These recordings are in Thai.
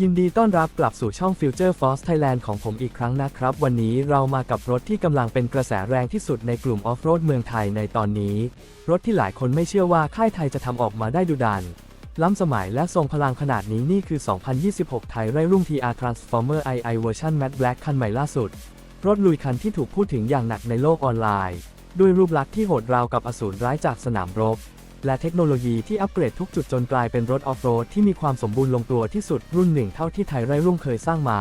ยินดีต้อนรับกลับสู่ช่อง Future Force Thailand ของผมอีกครั้งนะครับ วันนี้เรามากับรถที่กำลังเป็นกระแสแรงที่สุดในกลุ่มออฟโรดเมืองไทยในตอนนี้ รถที่หลายคนไม่เชื่อว่าค่ายไทยจะทำออกมาได้ดุดัน ล้ำสมัยและทรงพลังขนาดนี้นี่คือ 2026 ไทยไร่รุ่ง TR Transformer II เวอร์ชัน Matte Black คันใหม่ล่าสุด รถลุยคันที่ถูกพูดถึงอย่างหนักในโลกออนไลน์ ด้วยรูปลักษณ์ที่โหดราวกับอสูรร้ายจากสนามรบ และเทคโนโลยีที่อัปเกรดทุกจุดจนกลายเป็นรถออฟโรดที่มีความสมบูรณ์ลงตัวที่สุดรุ่นหนึ่งเท่าที่ไทยไร่รุ่งเคยสร้างมา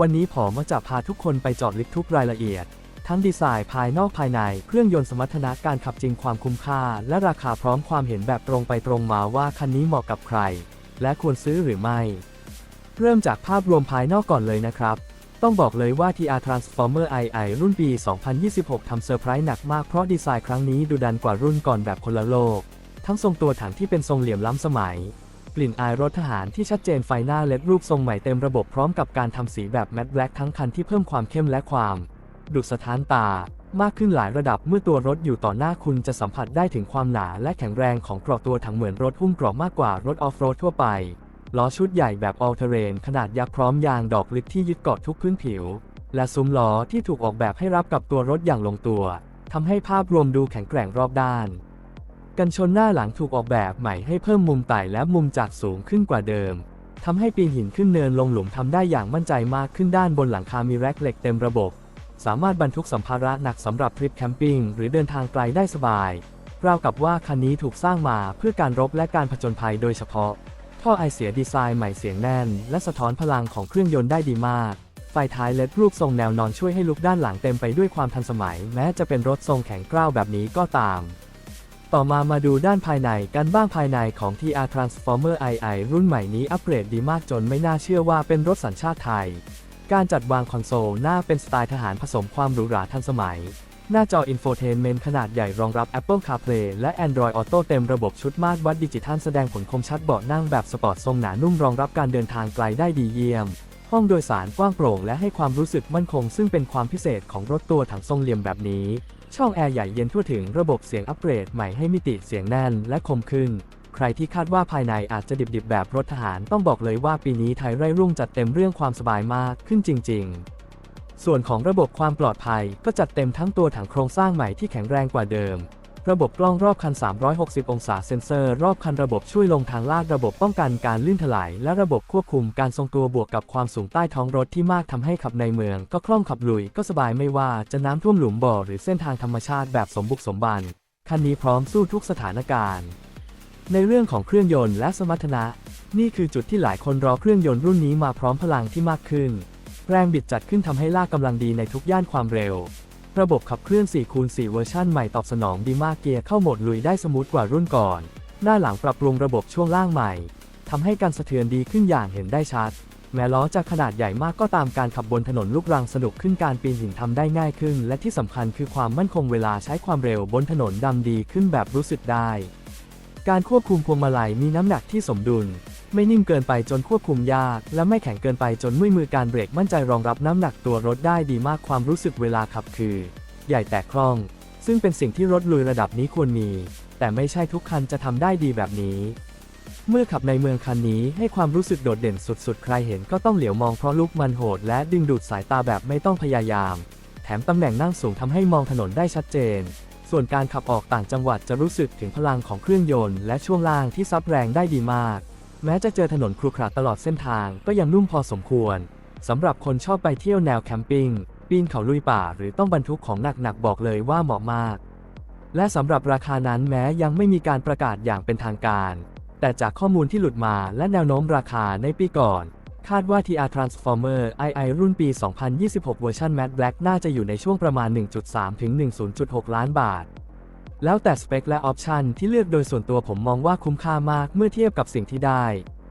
วันนี้ผมมจะพาทุกคนไปเจอดลึกทุกรายละเอียด ทั้งดีไซน์ภายนอกภายใน เครื่องยนต์สมรรถนะการขับจริงความคุ้มค่า และราคาพร้อมความเห็นแบบตรงไปตรงมาว่าคันนี้เหมาะกับใคร และควรซื้อหรือไม่ เริ่มจากภาพรวมภายนอกก่อนเลยนะครับต้องบอกเลยว่า TR Transformer II รุ่นปี 2026 ทำเซอร์ไพรส์หนักมากเพราะดีไซน์ครั้งนี้ดูดันกว่ารุ่นก่อนแบบคนละโลก ทั้งทรงตัวถังที่เป็นทรงเหลี่ยมล้ำสมัย กลิ่นอายรถทหารที่ชัดเจนไฟหน้าเล็ดรูปทรงใหม่เต็มระบบพร้อมกับการทำสีแบบแมตต์แบล็กทั้งคันที่เพิ่มความเข้มและความ ดุสถานตามากขึ้นหลายระดับเมื่อตัวรถอยู่ต่อหน้าคุณจะสัมผัสได้ถึงความหนาและแข็งแรงของกรอบตัวถังเหมือนรถหุ้มกรอบมากกว่ารถออฟโรดทั่วไปล้อชุดใหญ่แบบ all terrain ขนาดยักษ์พร้อมยางดอกลึกที่ยึดเกาะทุกพื้นผิว และซุ้มล้อที่ถูกออกแบบให้รับกับตัวรถอย่างลงตัวทำให้ภาพรวมดูแข็งแกร่งรอบด้าน กันชนหน้าหลังถูกออกแบบใหม่ให้เพิ่มมุมไต่และมุมจากสูงขึ้นกว่าเดิมทำให้ปีนหินขึ้นเนินลงหลุมทำได้อย่างมั่นใจมากขึ้นด้านบนหลังคามีแร็คเหล็กเต็มระบบ สามารถบรรทุกสัมภาระหนักสำหรับทริปแคมปิ้งหรือเดินทางไกลได้สบายราวกับว่าคันนี้ถูกสร้างมาเพื่อการรบและการผจญภัยโดยเฉพาะ ท่อไอเสียดีไซน์ใหม่เสียงแน่น และสะท้อนพลังของเครื่องยนต์ได้ดีมากไฟท้ายเล็ดรูปทรงแนวนอนช่วยให้ลุกด้านหลังเต็มไปด้วยความทันสมัย แม้จะเป็นรถทรงแข็งกร้าวแบบนี้ก็ตาม ต่อมามาดูด้านภายในกันบ้างภายในของ TR Transformer II รุ่นใหม่นี้อัปเกรดดีมากจนไม่น่าเชื่อว่าเป็นรถสัญชาติไทย การจัดวางคอนโซลหน้าเป็นสไตล์ทหารผสมความหรูหราทันสมัย หน้าจออินโฟเทนเมนต์ขนาดใหญ่รองรับ Apple CarPlay และ Android Auto เต็มระบบชุดมาตรวัดดิจิทัลแสดงผลคมชัดเบาะนั่งแบบสปอร์ตทรงหนานุ่มรองรับการเดินทางไกลได้ดีเยี่ยม ห้องโดยสารกว้างโปร่งและให้ความรู้สึกมั่นคง ซึ่งเป็นความพิเศษของรถตัวถังทรงเหลี่ยมแบบนี้ ช่องแอร์ใหญ่เย็นทั่วถึงระบบเสียงอัปเกรดใหม่ให้มิติเสียงแน่นและคมขึ้น ใครที่คาดว่าภายในอาจจะดิบๆ แบบรถทหารต้องบอกเลยว่าปีนี้ไทยไร่รุ่งจัดเต็มเรื่องความสบายมากขึ้นจริง ๆ ส่วนของระบบความปลอดภัยก็จัดเต็มทั้งตัวถังโครงสร้างใหม่ที่แข็งแรงกว่าเดิม ระบบกล้องรอบคัน 360 องศาเซ็นเซอร์ รอบคันระบบช่วยลงทางลาดระบบป้องกันการลื่นถลายและระบบควบคุมการทรงตัวบวกกับความสูงใต้ท้องรถที่มากทำให้ขับในเมือง ก็คล่องขับลุยก็สบายไม่ว่าจะน้ำท่วมหลุมบ่อหรือเส้นทางธรรมชาติแบบสมบุกสมบันคันนี้พร้อมสู้ทุกสถานการณ์ ในเรื่องของเครื่องยนต์และสมรรถนะ นี่คือจุดที่หลายคนรอเครื่องยนต์รุ่นนี้มาพร้อมพลังที่มากขึ้น แรงบิดจัดขึ้นทำให้ลากกำลังดีในทุกย่านความเร็ว ระบบขับเคลื่อน4คูณ4เวอร์ชันใหม่ตอบสนองดีมากเกียร์เข้าโหมดลุยได้สมูทกว่ารุ่นก่อน หน้าหลังปรับปรุงระบบช่วงล่างใหม่ทำให้การสะเทือนดีขึ้นอย่างเห็นได้ชัด แม้ล้อจะขนาดใหญ่มากก็ตามการขับบนถนนลูกรังสนุกขึ้นการปีนหินทำได้ง่ายขึ้น และที่สำคัญคือความมั่นคงเวลาใช้ความเร็วบนถนนดำดีขึ้นแบบรู้สึกได้ การควบคุมพวงมาลัยมีน้ำหนักที่สมดุล ไม่นิ่มเกินไปจนควบคุมยาก และไม่แข็งเกินไปจนมือมือการเบรกมั่นใจรองรับน้ำหนักตัวรถได้ดีมากความรู้สึกเวลาขับคือ ใหญ่แต่คล่อง ซึ่งเป็นสิ่งที่รถลุยระดับนี้ควรมี แต่ไม่ใช่ทุกคันจะทำได้ดีแบบนี้ เมื่อขับในเมืองคันนี้ให้ความรู้สึกโดดเด่นสุดๆ ใครเห็นก็ต้องเหลียวมองเพราะลุกมันโหด และดึงดูดสายตาแบบไม่ต้องพยายาม แถมตำแหน่งนั่งสูงทำให้มองถนนได้ชัดเจนส่วนการขับออกต่างจังหวัดจะรู้สึกถึงพลังของเครื่องยนต์และช่วงล่างที่ซับแรงได้ดีมาก แม้จะเจอถนนครุขระตลอดเส้นทางก็ยังนุ่มพอสมควรสำหรับคนชอบไปเที่ยวแนวแคมปิ้งปีนเขาลุยป่าหรือต้องบรรทุกของหนักๆบอกเลยว่าเหมาะมาก และสำหรับราคานั้นแม้ยังไม่มีการประกาศอย่างเป็นทางการ แต่จากข้อมูลที่หลุดมาและแนวโน้มราคาในปีก่อน คาดว่า TR Transformer II รุ่นปี 2026 เวอร์ชัน Matte Black น่าจะอยู่ในช่วงประมาณ 1.3 ถึง 10.6 ล้านบาท แล้วแต่สเปคและออปชันที่เลือกโดยส่วนตัวผมมองว่าคุ้มค่ามากเมื่อเทียบกับสิ่งที่ได้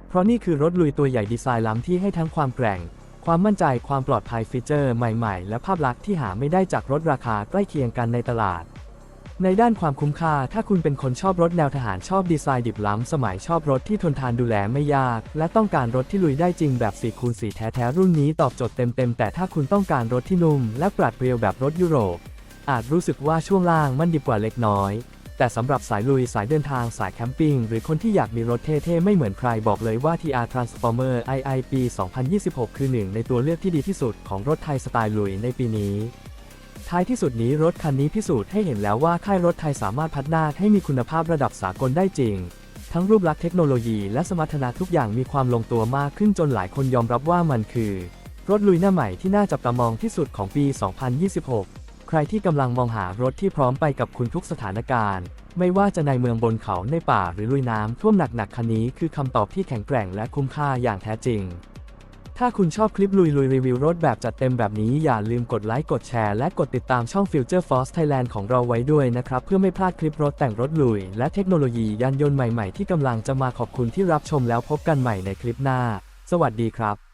เพราะนี่คือรถลุยตัวใหญ่ดีไซน์ล้ำที่ให้ทั้งความแกร่ง ความมั่นใจความปลอดภัยฟีเจอร์ใหม่ๆ และภาพลักษณ์ที่หาไม่ได้จากรถราคาใกล้เคียงกันในตลาด ในด้านความคุ้มค่าถ้าคุณเป็นคนชอบรถแนวทหารชอบดีไซน์ดิบล้ำสมัยชอบรถที่ทนทานดูแลไม่ยาก และต้องการรถที่ลุยได้จริงแบบ4คูณ4แท้ๆรุ่นนี้ตอบโจทย์เต็มๆแต่ถ้าคุณต้องการรถที่นุ่มและปราดเปรียวแบบรถยุโรป อาจรู้สึกว่าช่วงล่างมันดิบกว่าเล็กน้อย แต่สำหรับสายลุยสายเดินทางสายแคมปิ้งหรือคนที่อยากมีรถเท่ๆ ไม่เหมือนใครบอกเลยว่า TR Transformer II ปี 2026 คือหนึ่งในตัวเลือกที่ดีที่สุดของรถไทยสไตล์ลุยในปีนี้ท้ายที่สุดนี้รถคันนี้พิสูจน์ให้เห็นแล้วว่าค่ายรถไทยสามารถพัฒนาให้มีคุณภาพระดับสากลได้จริง ทั้งรูปลักษณ์เทคโนโลยีและสมรรถนะทุกอย่างมีความลงตัวมากขึ้นจนหลายคนยอมรับว่ามันคือ รถลุยหน้าใหม่ที่น่าจับตามองที่สุดของปี 2026 ใครที่กำลังมองหารถที่พร้อมไปกับคุณทุกสถานการณ์ ไม่ว่าจะในเมืองบนเขาในป่าหรือลุยน้ำท่วมหนักๆคันนี้คือคำตอบที่แข็งแกร่งและคุ้มค่าอย่างแท้จริง ถ้าคุณชอบคลิปลุยลุยรีวิวรถแบบจัดเต็มแบบนี้อย่าลืมกดไลค์กดแชร์และกดติดตามช่อง Future Force Thailand ของเราไว้ด้วยนะครับ เพื่อไม่พลาดคลิปรถแต่งรถลุย และเทคโนโลยียานยนต์ใหม่ๆที่กำลังจะมาขอบคุณที่รับชมแล้วพบกันใหม่ในคลิปหน้า สวัสดีครับ